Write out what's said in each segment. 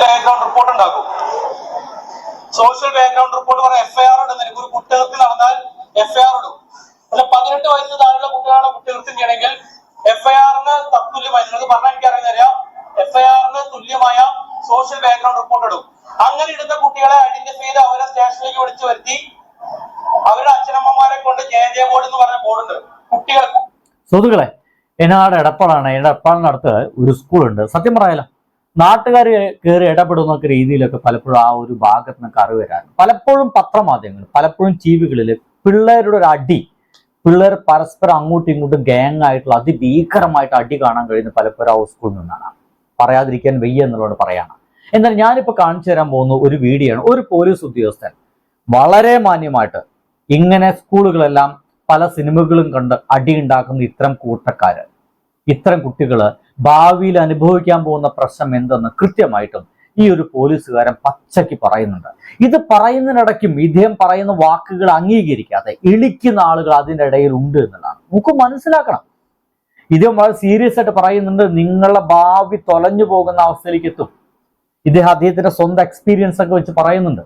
Background report ഉണ്ടാക്കും. Social background report പറഞ്ഞ FIR നിനക്ക് ഒരു കുറ്റകൃത്യം നടന്നാൽ എഫ്ഐആർ ഇടും. അല്ല പതിനെട്ട് വയസ്സ് താഴെയുള്ള കുട്ടികളാണ് കുറ്റകൃത്യം ചെയ്യണമെങ്കിൽ എഫ്ഐആറിന് തത്തുല്യമായി നിങ്ങൾക്ക് പറഞ്ഞാൽ എനിക്കറിയാം എഫ്ഐആറിന് തുല്യമായ സോഷ്യൽ ബാക്ക്ഗ്രൗണ്ട് റിപ്പോർട്ട് ഇടും. അങ്ങനെ ഇടുന്ന കുട്ടികളെ ഐഡന്റിഫൈ ചെയ്ത് അവരെ സ്റ്റേഷനിലേക്ക് വിളിച്ചു വരുത്തി. അവരുടെ അച്ഛനമ്മമാരെ കൊണ്ട് ജെ ജെ ബോർഡ് എന്ന് പറഞ്ഞ ബോർഡുണ്ട് കുട്ടികൾ സുഹൃത്തുക്കളെ എന്നാട് എടപ്പാളാണ്. എടപ്പാളിനടുത്ത് ഒരു സ്കൂളുണ്ട് സത്യം പറയാലോ നാട്ടുകാർ കയറി ഇടപെടുന്നൊക്കെ രീതിയിലൊക്കെ പലപ്പോഴും ആ ഒരു ഭാഗത്ത് നിന്നൊക്കെ അറിവ് വരാറുണ്ട്. പലപ്പോഴും പത്രമാധ്യമങ്ങൾ പലപ്പോഴും ടി വികളിൽ പിള്ളേരുടെ ഒരു അടി പിള്ളേർ പരസ്പരം അങ്ങോട്ടും ഇങ്ങോട്ടും ഗ്യാങ് ആയിട്ടുള്ള അതിഭീകരമായിട്ട് അടി കാണാൻ കഴിയുന്ന പലപ്പോഴും ആ സ്കൂളിൽ നിന്നാണ്. പറയാതിരിക്കാൻ വയ്യ എന്നുള്ളത് പറയാണ്. എന്നാൽ ഞാനിപ്പോൾ കാണിച്ചു തരാൻ പോകുന്ന ഒരു വീഡിയോ ആണ് ഒരു പോലീസ് ഉദ്യോഗസ്ഥൻ വളരെ മാന്യമായിട്ട് ഇങ്ങനെ സ്കൂളുകളെല്ലാം പല സിനിമകളും കണ്ട് അടിയുണ്ടാക്കുന്ന ഇത്തരം കൂട്ടക്കാര് ഇത്തരം കുട്ടികൾ ഭാവിയിൽ അനുഭവിക്കാൻ പോകുന്ന പ്രശ്നം എന്തെന്ന് കൃത്യമായിട്ടും ഈ ഒരു പോലീസുകാരൻ പച്ചയ്ക്ക് പറയുന്നുണ്ട്. ഇത് പറയുന്നതിനിടയ്ക്കും ഇദ്ദേഹം പറയുന്ന വാക്കുകൾ അംഗീകരിക്കാതെ ഇളിക്കുന്ന ആളുകൾ അതിന്റെ ഇടയിൽ ഉണ്ട് എന്നുള്ളതാണ്. നമുക്ക് മനസ്സിലാക്കണം. ഇദ്ദേഹം വളരെ സീരിയസ് ആയിട്ട് പറയുന്നുണ്ട് നിങ്ങളുടെ ഭാവി തൊലഞ്ഞു പോകുന്ന അവസ്ഥയിലേക്ക് എത്തും. ഇദ്ദേഹം അദ്ദേഹത്തിന്റെ സ്വന്തം എക്സ്പീരിയൻസ് ഒക്കെ വെച്ച് പറയുന്നുണ്ട്.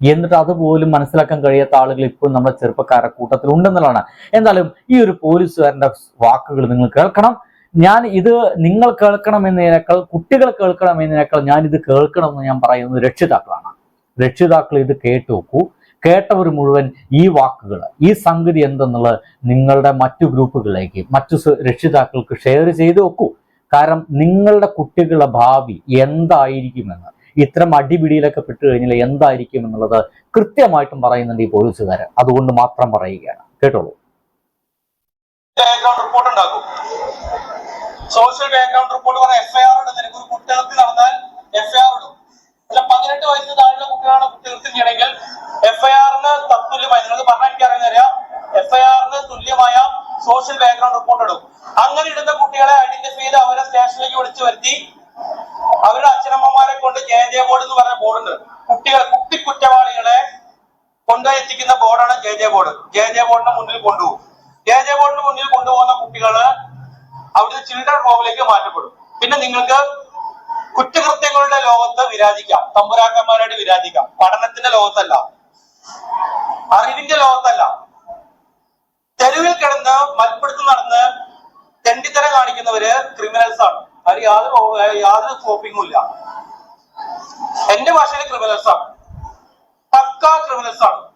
എന്നിട്ട് അതുപോലും മനസ്സിലാക്കാൻ കഴിയാത്ത ആളുകൾ ഇപ്പോഴും നമ്മുടെ ചെറുപ്പക്കാരുടെ കൂട്ടത്തിൽ ഉണ്ടെന്നുള്ളതാണ് എന്തായാലും ഈ ഒരു പോലീസുകാരന്റെ വാക്കുകൾ നിങ്ങൾ കേൾക്കണം. ഞാൻ ഇത് നിങ്ങൾ കേൾക്കണമെന്നതിനേക്കാൾ കുട്ടികൾ കേൾക്കണമെന്നതിനേക്കാൾ ഞാൻ ഇത് കേൾക്കണമെന്ന് ഞാൻ പറയുന്നത് രക്ഷിതാക്കളാണ്. രക്ഷിതാക്കൾ ഇത് കേട്ടു നോക്കൂ. കേട്ടവർ മുഴുവൻ ഈ വാക്കുകൾ ഈ സംഗതി എന്തെന്നുള്ളത് നിങ്ങളുടെ മറ്റു ഗ്രൂപ്പുകളിലേക്ക് മറ്റു രക്ഷിതാക്കൾക്ക് ഷെയർ ചെയ്ത് വെക്കൂ കാരണം നിങ്ങളുടെ കുട്ടികളുടെ ഭാവി എന്തായിരിക്കുമെന്ന് ഇത്തരം അടിപിടിയിലൊക്കെ പെട്ടു കഴിഞ്ഞാൽ എന്തായിരിക്കും എന്നുള്ളത് കൃത്യമായിട്ടും പറയുന്നുണ്ട് ഈ പോലീസുകാരൻ അതുകൊണ്ട് മാത്രം പറയുകയാണ്. കേട്ടോളൂ. സോഷ്യൽ ബാക്ക്ഗ്രൗണ്ട് റിപ്പോർട്ട് പറഞ്ഞ എഫ്ഐആർ ഇടുന്നതിന് ഒരു കുറ്റകൃത്യം നടന്നാൽ എഫ്ഐആർ ഇടും. അല്ല പതിനെട്ട് വയസ്സിന് താഴെയുള്ള കുട്ടികളാണ് കുറ്റകൃത്യം ചെയ്യണമെങ്കിൽ എഫ്ഐആറിന് തത്തുല്യമായി നിങ്ങൾക്ക് പറഞ്ഞാൽ എനിക്ക് എനിക്കറിയാം. എഫ്ഐആറിന് തുല്യമായ സോഷ്യൽ ബാക്ക്ഗ്രൗണ്ട് റിപ്പോർട്ട് ഇടും. അങ്ങനെ ഇടുന്ന കുട്ടികളെ ഐഡന്റിഫൈ ചെയ്ത് അവരെ സ്റ്റേഷനിലേക്ക് വിളിച്ചു വരുത്തി. അവരുടെ അച്ഛനമ്മമാരെ കൊണ്ട് ജെ ജെ ബോർഡ് എന്ന് പറഞ്ഞ ബോർഡുണ്ട് കുട്ടികൾ കുട്ടി കുറ്റവാളികളെ കൊണ്ടുപോയി എത്തിക്കുന്ന ബോർഡാണ് J J board J J ബോർഡിന്റെ മുന്നിൽ കൊണ്ടുപോകും ജെ ജെ ബോർഡിന് മുന്നിൽ കൊണ്ടുപോകുന്ന കുട്ടികൾ അവിടുന്ന് ചിൽഡ്രൻ ഹോമിലേക്ക് പിന്നെ നിങ്ങൾക്ക് കുറ്റകൃത്യങ്ങളുടെ ലോകത്ത് വിരാജിക്കാം. തമ്പുരാക്കന്മാരായിട്ട് വിരാജിക്കാം. പഠനത്തിന്റെ ലോകത്തല്ല. അറിവിന്റെ ലോകത്തല്ല. തെരുവിൽ കിടന്ന് മൽപ്പിടുത്തം നടന്ന് തെണ്ടിത്തര കാണിക്കുന്നവര് ക്രിമിനൽസ് ആണ്. അവർ യാതൊരു യാതൊരു സ്കോപ്പിങ്ങും ഇല്ല. എന്റെ ഭാഷയിൽ ക്രിമിനൽസ് ആണ്. പക്ക ക്രിമിനൽസ് ആണ്.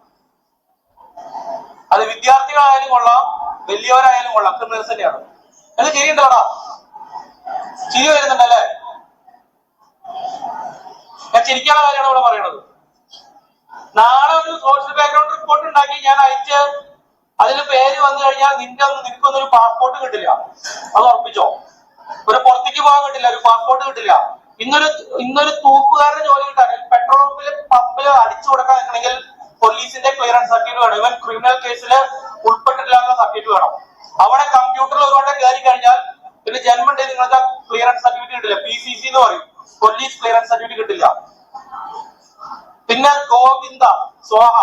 അത് വിദ്യാർത്ഥികളായാലും കൊള്ളാം വലിയവരായാലും കൊള്ളാം. ക്രിമിനൽസ് തന്നെയാണ്. എന്ന് ചിരിയുണ്ടോടാ ചിരി വരുന്നുണ്ടല്ലേ? ഞാൻ ചിരിക്കാനുള്ള കാര്യമാണ് ഇവിടെ പറയണത് നാളെ ഒരു സോഷ്യൽ ബാക്ക്ഗ്രൗണ്ട് റിപ്പോർട്ട് ഉണ്ടാക്കി ഞാൻ അയച്ച് അതിൽ പേര് വന്നു കഴിഞ്ഞാൽ നിന്റെ നിനക്കൊന്നൊരു പാസ്പോർട്ട് കിട്ടില്ല. അത് ഉറപ്പിച്ചോ? ഒരു പുറത്തേക്ക് പോകാൻ കിട്ടില്ല ഒരു പാസ്പോർട്ട് കിട്ടില്ല. ഇന്നൊരു ഇന്നൊരു തൂപ്പുകാരന്റെ ജോലി കിട്ടാൻ പെട്രോൾ പമ്പിൽ പമ്പിൽ അടിച്ചു കൊടുക്കാൻ നിൽക്കണമെങ്കിൽ പോലീസിന്റെ ക്ലിയറൻസ് സർട്ടിഫിക്കറ്റ് വേണം. ഇവൻ ക്രിമിനൽ കേസിൽ ഉൾപ്പെട്ടിട്ടില്ലാത്ത സർട്ടിഫിക്കറ്റ് വേണം. അവിടെ കമ്പ്യൂട്ടറിൽ ഒരുപാട് കയറി കഴിഞ്ഞാൽ പിന്നെ ജന്മം ഡേ നിങ്ങൾക്ക് ക്ലിയറൻസ് സർട്ടിഫിക്കറ്റ് കിട്ടില്ല. പി സി സി എന്ന് പറയും. പോലീസ് ക്ലിയറൻസ് സർട്ടിഫിക്കറ്റ് കിട്ടില്ല. പിന്നെ ഗോവിന്ദ സ്വാഹ.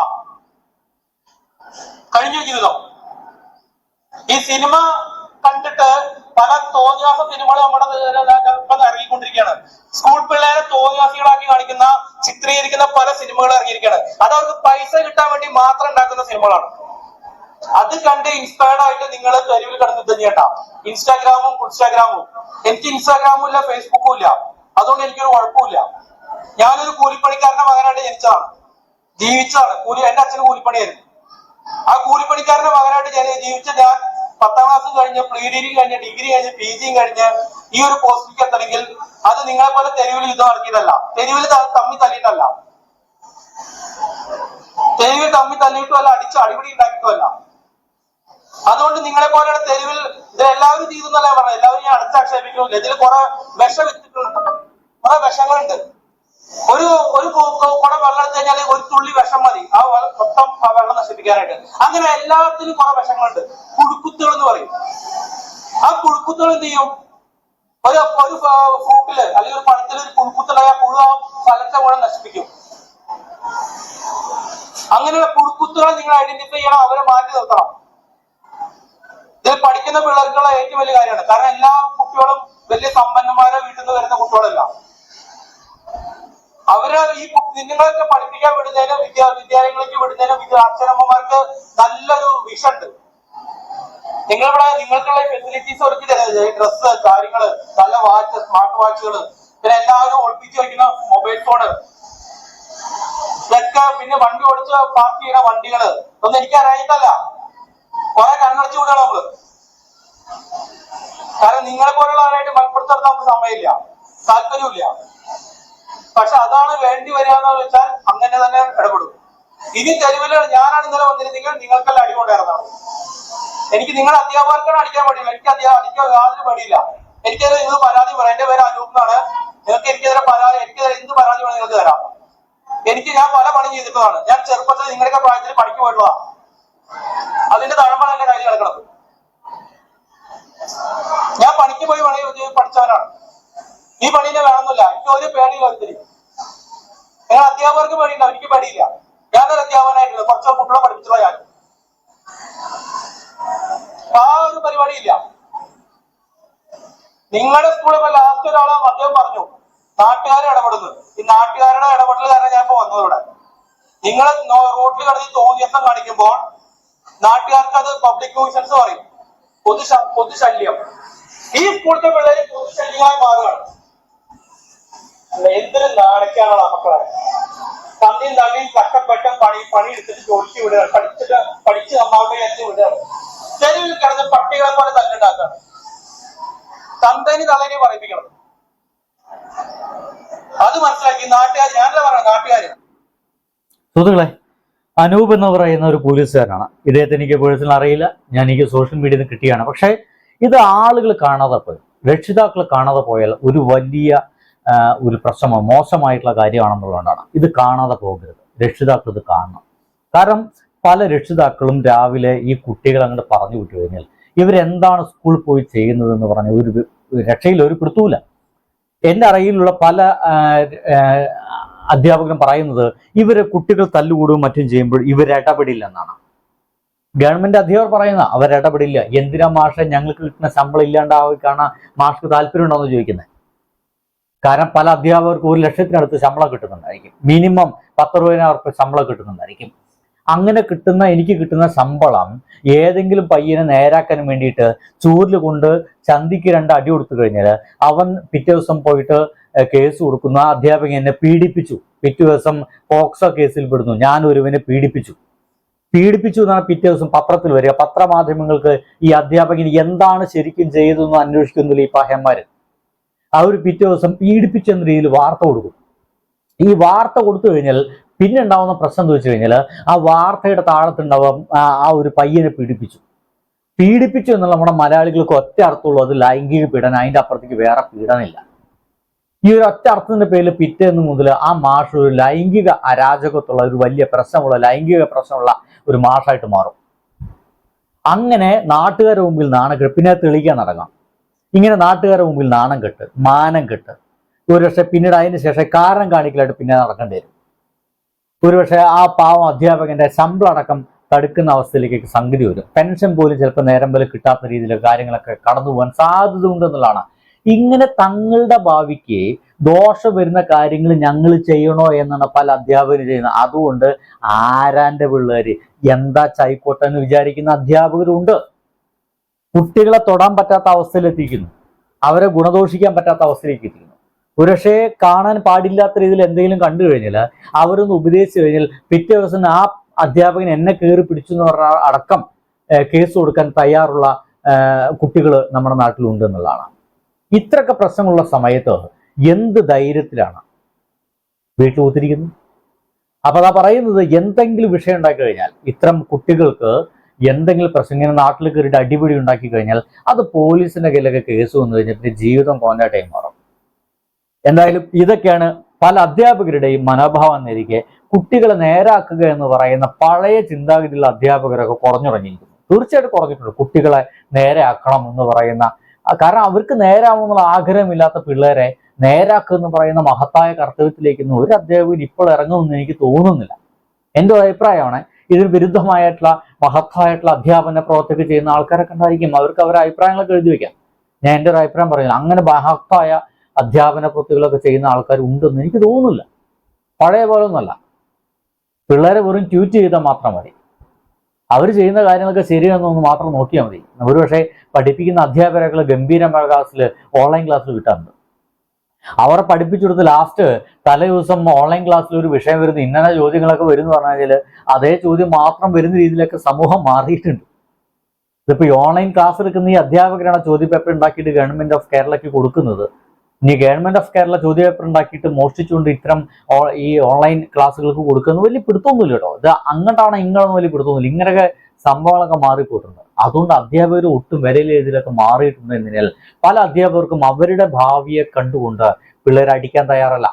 കഴിഞ്ഞു ജീവിതം. ഈ സിനിമ കണ്ടിട്ട് പല തോന്നിയാസ സിനിമകൾ നമ്മുടെ ഇറങ്ങിക്കൊണ്ടിരിക്കുകയാണ്. സ്കൂൾ പിള്ളേരെ തോന്നിയാസികളാക്കി കാണിക്കുന്ന ചിത്രീകരിക്കുന്ന പല സിനിമകൾ ഇറങ്ങിയിരിക്കുകയാണ്. അത് അവർക്ക് പൈസ കിട്ടാൻ വേണ്ടി മാത്രം ഉണ്ടാക്കുന്ന സിനിമകളാണ്. അത് കണ്ട് ഇൻസ്പയർഡ് ആയിട്ട് നിങ്ങൾ തെരുവിൽ കിടന്ന് തന്നെയാട്ടാ ഇൻസ്റ്റാഗ്രാമും ഇൻസ്റ്റാഗ്രാമും എനിക്ക് ഇൻസ്റ്റാഗ്രാമും ഇല്ല ഫേസ്ബുക്കും ഇല്ല. അതുകൊണ്ട് എനിക്കൊരു കുഴപ്പമില്ല ഞാനൊരു കൂലിപ്പണിക്കാരന്റെ മകനായിട്ട് ജനിച്ചതാണ്. ജീവിച്ചതാണ്. കൂലി എന്റെ അച്ഛന് കൂലിപ്പണിയായിരുന്നു. ആ കൂലിപ്പണിക്കാരന്റെ മകനായിട്ട് ജീവിച്ച ഞാൻ പത്താം ക്ലാസ് കഴിഞ്ഞ് പ്രീ ഡിഗ്രി കഴിഞ്ഞ് ഡിഗ്രി കഴിഞ്ഞ് പി ജിയും കഴിഞ്ഞ് ഈ ഒരു പോസ്റ്റിലേക്ക് എത്തണമെങ്കിൽ അത് നിങ്ങളെ പോലെ തെരുവിൽ യുദ്ധം നടത്തിയിട്ടല്ല തെരുവിൽ തമ്മി തല്ലിയിട്ടല്ല തെരുവിൽ തമ്മി തല്ലിയിട്ടുമല്ല അടിച്ച് അടിപിടി ഉണ്ടാക്കിയിട്ടുമല്ല. അതുകൊണ്ട് നിങ്ങളെ പോലെയുള്ള തെരുവിൽ ഇത് എല്ലാവരും ചെയ്തെന്നല്ല എന്നല്ലേ പറഞ്ഞത്? എല്ലാവരും ഞാൻ അടച്ചാക്ഷേപിക്കുന്നില്ല ഇതിൽ കുറെ വിഷം വിത്തിട്ടുണ്ട്. കുറെ വിഷങ്ങളുണ്ട്. ഒരു ഒരു കുറെ വെള്ളം എടുത്തു കഴിഞ്ഞാൽ ഒരു തുള്ളി വിഷം മതി. ആ മൊത്തം ആ വെള്ളം നശിപ്പിക്കാനായിട്ട്. അങ്ങനെ എല്ലാത്തിനും കുറെ വിഷങ്ങളുണ്ട്. പുഴുക്കുത്തുകൾ എന്ന് പറയും. ആ പുഴുക്കുത്തുകൾ എന്ത് ചെയ്യും? ഒരു ഒരു ഫ്രൂട്ടിൽ അല്ലെങ്കിൽ ഒരു പഴത്തിൽ ഒരു കുഴുക്കുത്തുള്ള ആ പുഴു ആ ഫലത്തെ മുഴുവൻ നശിപ്പിക്കും. അങ്ങനെയുള്ള പുഴുക്കുത്തുകളെ നിങ്ങൾ ഐഡന്റിഫൈ ചെയ്യണം. അവരെ മാറ്റി നിർത്തണം. ഇതിൽ പഠിക്കുന്ന പിള്ളേർക്കുള്ള ഏറ്റവും വലിയ കാര്യമാണ്. കാരണം എല്ലാ കുട്ടികളും വലിയ സമ്പന്നന്മാരെ വീട്ടിൽ നിന്ന് വരുന്ന കുട്ടികളല്ല. അവർ ഈ നിങ്ങളൊക്കെ പഠിപ്പിക്കാൻ വിടുന്നതിനും വിദ്യാ വിദ്യാലയങ്ങളിലേക്ക് വിടുന്നതിനും വിദ്യ അച്ഛനമ്മമാർക്ക് നല്ലൊരു വിഷണ്ട് നിങ്ങളിവിടെ നിങ്ങൾക്കുള്ള ഫെസിലിറ്റീസ് ഒരുക്കി തരുന്നത് ഡ്രസ്സ് കാര്യങ്ങൾ നല്ല വാച്ച് സ്മാർട്ട് വാച്ചുകൾ പിന്നെ എല്ലാവരും ഒളിപ്പിച്ച് വയ്ക്കുന്ന മൊബൈൽ ഫോണ് ഇതൊക്കെ പിന്നെ വണ്ടി ഓടിച്ച് പാർക്ക് ചെയ്യുന്ന വണ്ടികൾ. ഒന്നും എനിക്ക് അറിയായിട്ടല്ല കുറെ കണ്ണടച്ചു വിടണം നമ്മൾ. കാരണം നിങ്ങളെ പോലുള്ള ആളായിട്ട് മലപ്പുറത്തെടുത്ത് നമുക്ക് സമയമില്ല. താല്പര്യമില്ല. പക്ഷെ അതാണ് വേണ്ടി വരിക എന്ന് വെച്ചാൽ അങ്ങനെ തന്നെ ഇടപെടും. ഇനി തെരുവിൽ ഞാനാണ് ഇന്നലെ വന്നിരുന്നെങ്കിൽ നിങ്ങൾക്കെല്ലാം അടി കൊണ്ടായിരുന്നാണ് എനിക്ക് നിങ്ങളെ അധ്യാപകർക്കാണ് അടിക്കാൻ പറ്റില്ല എനിക്ക് അധ്യാപക അടിക്കാൻ യാതൊരു പടിയില്ല. എനിക്കത് ഇത് പരാതി പറയാം എന്റെ പേര് അനൂപ് എന്നാണ്. നിങ്ങൾക്ക് എനിക്കെതിരെ പരാതി എനിക്ക് എന്ത് പരാതി വേണം നിങ്ങൾക്ക് തരാം. എനിക്ക് ഞാൻ പല പണി ചെയ്തിട്ടതാണ് ഞാൻ ചെറുപ്പത്തിൽ നിങ്ങളുടെയൊക്കെ പ്രായത്തിൽ പണിക്ക് പോയിട്ടുള്ളതാണ് അതിന്റെ തഴമ്പാണ് എന്റെ കയ്യിൽ ഞാൻ പണിക്ക് പോയി പണി പഠിച്ചവനാണ്. ഈ പണീനെ വേണമെന്നില്ല എനിക്ക് ഒരു പേടിയില്ല ഒത്തിരി. നിങ്ങൾ അധ്യാപകർക്ക് പേടിയില്ല. എനിക്ക് പേടിയില്ല. ഞാനൊരു അധ്യാപകനായിട്ടില്ല. കുറച്ച് കുട്ടികളെ പഠിപ്പിച്ചുള്ള ഞാൻ. ആ ഒരു പരിപാടിയില്ല നിങ്ങളുടെ സ്കൂളിൽ ലാസ്റ്റ് ഒരാളെ അദ്ദേഹം പറഞ്ഞു. നാട്ടുകാരെ ഇടപെടുന്നു. ഈ നാട്ടുകാരുടെ ഇടപെടൽ കാരണം ഞാൻ ഇപ്പൊ വന്നത് ഇവിടെ. നിങ്ങൾ റോഡിൽ കിടന്ന് തോന്നിയസം കാണിക്കുമ്പോൾ നാട്ടുകാർക്ക് അത് പബ്ലിക് ന്യൂസൻസ് പറയും. പൊതു പൊതുശല്യം ഈ സ്കൂളിലെ പിള്ളേര് പൊതുശല്യമായി മാറുകയാണ്. എന്തിനും നാണക്കാണോ മക്കളെ. തമ്മിയും തമ്മിയും കഷ്ടപ്പെട്ട പണി പണി എടുത്തിട്ട് ജോലിക്ക് വിടുക പഠിച്ചിട്ട് പഠിച്ച് നന്നാവട്ടെ എന്ന് വിടുകയാണ്. തെരുവിൽ കിടന്ന് പട്ടികളെ പോലെ തല്ലുണ്ടാക്കുകയാണ് തന്തേന് തലേനെ പറയിപ്പിക്കണം. അത് മനസ്സിലാക്കി നാട്ടുകാർ ഞാനല്ല പറയാം നാട്ടുകാര്. സുഹൃത്തുക്കളെ അനൂപ് എന്ന് പറയുന്ന ഒരു പോലീസുകാരനാണ്. ഇദ്ദേഹത്തെ എനിക്ക് പേഴ്സണൽ അറിയില്ല. ഞാൻ എനിക്ക് സോഷ്യൽ മീഡിയയിൽ നിന്ന് കിട്ടിയാണ്. പക്ഷേ ഇത് ആളുകൾ കാണാതെ പോയി. രക്ഷിതാക്കൾ കാണാതെ പോയാൽ ഒരു വലിയ ഒരു പ്രശ്നമാണ് മോശമായിട്ടുള്ള കാര്യമാണെന്നുള്ളതുകൊണ്ടാണ്. ഇത് കാണാതെ പോകരുത്. രക്ഷിതാക്കൾ ഇത് കാണണം. കാരണം പല രക്ഷിതാക്കളും രാവിലെ ഈ കുട്ടികളെ അങ്ങോട്ട് പറഞ്ഞു വിട്ടു കഴിഞ്ഞാൽ ഇവരെന്താണ് സ്കൂളിൽ പോയി ചെയ്യുന്നതെന്ന് പറഞ്ഞ ഒരു രക്ഷയിൽ ഒരു പിടുത്തൂല എന്റെ അറിയിലുള്ള പല അധ്യാപകരും പറയുന്നത് ഇവർ കുട്ടികൾ തല്ലുകൂടുകയും മറ്റും ചെയ്യുമ്പോൾ ഇവർ ഇടപെടില്ല എന്നാണ് ഗവൺമെന്റ് അധ്യാപകർ പറയുന്ന അവർ ഇടപെടില്ല. എന്തിനാ മാഷെ ഞങ്ങൾക്ക് കിട്ടുന്ന ശമ്പളം ഇല്ലാണ്ടാവുക കാണാൻ മാഷ്ക്ക് താല്പര്യം ഉണ്ടോ എന്ന് ചോദിക്കുന്നത്. കാരണം പല അധ്യാപകർക്ക് ഒരു ലക്ഷത്തിനടുത്ത് ശമ്പളം കിട്ടുന്നുണ്ടായിരിക്കും. മിനിമം പത്തറുപതിനായിരം അവർക്ക് ശമ്പളം കിട്ടുന്നുണ്ടായിരിക്കും. അങ്ങനെ കിട്ടുന്ന എനിക്ക് കിട്ടുന്ന ശമ്പളം ഏതെങ്കിലും പയ്യനെ നേരാക്കാൻ വേണ്ടിയിട്ട് ചൂരിൽ കൊണ്ട് ചന്തിക്ക് രണ്ട് അടി കൊടുത്തു കഴിഞ്ഞാൽ അവൻ പിറ്റേ ദിവസം പോയിട്ട് കേസ് കൊടുക്കുന്ന. അധ്യാപകൻ എന്നെ പീഡിപ്പിച്ചു. പിറ്റേ ദിവസം പോക്സോ കേസിൽ പെടുന്നു. ഞാൻ ഒരുവനെ പീഡിപ്പിച്ചു. പീഡിപ്പിച്ചു എന്നാണ് പിറ്റേ ദിവസം പത്രത്തിൽ വരിക. പത്രമാധ്യമങ്ങൾക്ക് ഈ അധ്യാപകൻ എന്താണ് ശരിക്കും ചെയ്തതെന്ന് അന്വേഷിക്കുന്നില്ല ഈ പഹന്മാര് അവർ പിറ്റേ ദിവസം പീഡിപ്പിച്ചെന്ന രീതിയിൽ വാർത്ത കൊടുക്കും. ഈ വാർത്ത കൊടുത്തു കഴിഞ്ഞാൽ പിന്നെ ഉണ്ടാവുന്ന പ്രശ്നം എന്ന് വെച്ച് കഴിഞ്ഞാൽ ആ വാർത്തയുടെ താഴത്തുണ്ടാവും ആ ഒരു പയ്യനെ പീഡിപ്പിച്ചു. പീഡിപ്പിച്ചു എന്നുള്ള നമ്മുടെ മലയാളികൾക്ക് ഒറ്റ അർത്ഥമുള്ളൂ അത് ലൈംഗിക പീഡനം. അതിന്റെ അപ്പുറത്തേക്ക് വേറെ പീഡനമില്ല. ഈ ഒരു ഒറ്റ അർത്ഥത്തിന്റെ പേരിൽ പിറ്റേന്ന് മുതൽ ആ മാഷ് ഒരു ലൈംഗിക അരാജകത്വമുള്ള ഒരു വലിയ പ്രശ്നമുള്ള ലൈംഗിക പ്രശ്നമുള്ള ഒരു മാഷായിട്ട് മാറും. അങ്ങനെ നാട്ടുകാരുടെ മുമ്പിൽ നാണം കെട്ട് പിന്നെ തെളിയിക്കാൻ നടക്കാം. ഇങ്ങനെ നാട്ടുകാരുടെ മുമ്പിൽ നാണം കെട്ട് മാനം കെട്ട്. ഒരുപക്ഷെ പിന്നീട് അതിന് ശേഷം കാരണം കാണിക്കലായിട്ട് പിന്നെ നടക്കേണ്ടി വരും. ഒരുപക്ഷെ ആ പാവം അധ്യാപകന്റെ ശമ്പളം അടക്കം തടുക്കുന്ന അവസ്ഥയിലേക്ക് സംഗതി വരും. പെൻഷൻ പോലും ചിലപ്പോൾ നേരം പോലെ കിട്ടാത്ത രീതിയിൽ കാര്യങ്ങളൊക്കെ കടന്നു പോകാൻ സാധ്യത ഉണ്ടെന്നുള്ളതാണ് ഇങ്ങനെ തങ്ങളുടെ ഭാവിക്ക് ദോഷം വരുന്ന കാര്യങ്ങൾ ഞങ്ങൾ ചെയ്യണോ എന്നാണ് പല അധ്യാപകരും ചെയ്യുന്നത്. അതുകൊണ്ട് ആരാന്റെ പിള്ളേര് എന്താ ചായിക്കോട്ടെ എന്ന് വിചാരിക്കുന്ന അധ്യാപകരുണ്ട് കുട്ടികളെ തൊടാൻ പറ്റാത്ത അവസ്ഥയിലെത്തിക്കുന്നു. അവരെ ഗുണദോഷിക്കാൻ പറ്റാത്ത അവസ്ഥയിലേക്ക് എത്തിക്കുന്നു. ഒരുപക്ഷെ കാണാൻ പാടില്ലാത്ത രീതിയിൽ എന്തെങ്കിലും കണ്ടു കഴിഞ്ഞാൽ അവരൊന്ന് ഉപദേശിച്ചു കഴിഞ്ഞാൽ പിറ്റേ ദിവസം ആ അധ്യാപകൻ എന്നെ കയറി പിടിച്ചു എന്ന് പറഞ്ഞ അടക്കം കേസ് കൊടുക്കാൻ തയ്യാറുള്ള കുട്ടികൾ നമ്മുടെ നാട്ടിലുണ്ട് എന്നുള്ളതാണ്. ഇത്രയൊക്കെ പ്രശ്നമുള്ള സമയത്ത് എന്ത് ധൈര്യത്തിലാണ് വീട്ടിൽ ഒത്തിരിക്കുന്നത് അപ്പൊ അതാ പറയുന്നത് എന്തെങ്കിലും വിഷയം ഉണ്ടാക്കി കഴിഞ്ഞാൽ ഇത്തരം കുട്ടികൾക്ക് എന്തെങ്കിലും പ്രശ്നം ഇങ്ങനെ നാട്ടിൽ കയറിയിട്ട് അടിപിടി ഉണ്ടാക്കി കഴിഞ്ഞാൽ അത് പോലീസിന്റെ കയ്യിലൊക്കെ കേസ് വന്നു കഴിഞ്ഞാൽ പിന്നെ ജീവിതം കോഞ്ഞ മാറും എന്തായാലും ഇതൊക്കെയാണ് പല അധ്യാപകരുടെയും മനോഭാവം എന്നിരിക്കെ കുട്ടികളെ നേരാക്കുക എന്ന് പറയുന്ന പഴയ ചിന്താഗതിയിലുള്ള അധ്യാപകരൊക്കെ കുറഞ്ഞുറങ്ങിയിരിക്കുന്നു. തീർച്ചയായിട്ടും കുറഞ്ഞിട്ടുണ്ട്. കുട്ടികളെ നേരെയാക്കണം എന്ന് പറയുന്ന കാരണം അവർക്ക് നേരാവുന്നുള്ള ആഗ്രഹമില്ലാത്ത പിള്ളേരെ നേരാക്കുക എന്ന് പറയുന്ന മഹത്തായ കർത്തവ്യത്തിലേക്കൊന്നും ഒരു അധ്യാപകൻ ഇപ്പോൾ ഇറങ്ങുമെന്ന് എനിക്ക് തോന്നുന്നില്ല. എന്റെ അഭിപ്രായമാണ്. ഇതിന് വിരുദ്ധമായിട്ടുള്ള മഹത്തായിട്ടുള്ള അധ്യാപന പ്രവർത്തകർ ചെയ്യുന്ന ആൾക്കാരൊക്കെ ഉണ്ടായിരിക്കും. അവർക്ക് അവരുടെ അഭിപ്രായങ്ങളൊക്കെ എഴുതി വെക്കാം. ഞാൻ എന്റെ ഒരു അഭിപ്രായം പറയുന്നു അങ്ങനെ മഹത്തായ അധ്യാപന പ്രവൃത്തികളൊക്കെ ചെയ്യുന്ന ആൾക്കാർ ഉണ്ടെന്ന് എനിക്ക് തോന്നുന്നില്ല. പഴയ പോലെ ഒന്നുമല്ല പിള്ളേരെ വെറും ട്യൂറ്റ് ചെയ്താൽ മാത്രം മതി. അവർ ചെയ്യുന്ന കാര്യങ്ങളൊക്കെ ശരിയാണെന്നൊന്ന് മാത്രം നോക്കിയാൽ മതി. ഒരു പക്ഷേ പഠിപ്പിക്കുന്ന അധ്യാപകരെ ഗംഭീരമായ ക്ലാസ്സിൽ ഓൺലൈൻ ക്ലാസ്സിൽ കിട്ടാറുണ്ട്. അവരെ പഠിപ്പിച്ചു കൊടുത്ത് ലാസ്റ്റ് തലേ ദിവസം ഓൺലൈൻ ക്ലാസ്സിൽ ഒരു വിഷയം വരുന്ന ഇന്ന ചോദ്യങ്ങളൊക്കെ വരും എന്ന് പറഞ്ഞാൽ അതേ ചോദ്യം മാത്രം വരുന്ന രീതിയിലൊക്കെ സമൂഹം മാറിയിട്ടുണ്ട്. ഇതിപ്പോൾ ഈ ഓൺലൈൻ ക്ലാസ് എടുക്കുന്ന ഈ അധ്യാപകരാണ് ചോദ്യപേപ്പർ ഉണ്ടാക്കിയിട്ട് ഗവൺമെന്റ് ഓഫ് കേരളയ്ക്ക് കൊടുക്കുന്നത്. ഇനി ഗവൺമെന്റ് ഓഫ് കേരള ചോദ്യ പേപ്പർ ഉണ്ടാക്കിയിട്ട് മോഷ്ടിച്ചുകൊണ്ട് ഇത്തരം ഈ ഓൺലൈൻ ക്ലാസ്സുകൾക്ക് കൊടുക്കുന്ന വലിയ പിടുത്തൊന്നുമില്ല കേട്ടോ. ഇത് അങ്ങോട്ടാണ് ഇങ്ങോട്ടൊന്നും വലിയ പിടുത്തമൊന്നുമില്ല. ഇങ്ങനെയൊക്കെ സംഭവങ്ങളൊക്കെ മാറിപ്പോയിട്ടുണ്ട്. അതുകൊണ്ട് അധ്യാപകർ ഒട്ടും വിലയിലെ ഇതിലൊക്കെ മാറിയിട്ടുണ്ട് എന്നതിനാൽ പല അധ്യാപകർക്കും അവരുടെ ഭാവിയെ കണ്ടുകൊണ്ട് പിള്ളേരെ അടിക്കാൻ തയ്യാറല്ല.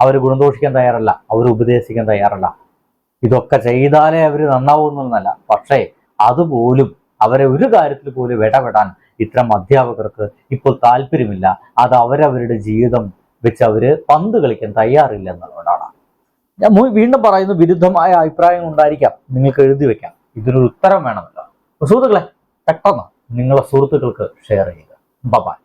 അവർ ഗുണദോഷിക്കാൻ തയ്യാറല്ല. അവർ ഉപദേശിക്കാൻ തയ്യാറല്ല. ഇതൊക്കെ ചെയ്താലേ അവർ നന്നാവുന്നല്ല പക്ഷേ അതുപോലും അവരെ ഒരു കാര്യത്തിൽ പോലും ഇടപെടാൻ ഇത്തരം അധ്യാപകർക്ക് ഇപ്പോൾ താല്പര്യമില്ല. അത് അവരവരുടെ ജീവിതം വെച്ച് അവർ പന്ത് കളിക്കാൻ തയ്യാറില്ല എന്നുള്ളതാണ് ഞാൻ വീണ്ടും പറയുന്നു വിരുദ്ധമായ അഭിപ്രായം ഉണ്ടായിരിക്കാം. നിങ്ങൾക്ക് എഴുതി വെക്കാം. ഇതിനൊരു ഉത്തരം വേണമല്ലോ സുഹൃത്തുക്കളെ പെട്ടെന്ന് നിങ്ങളെ സുഹൃത്തുക്കൾക്ക് ഷെയർ ചെയ്യുക. ബൈ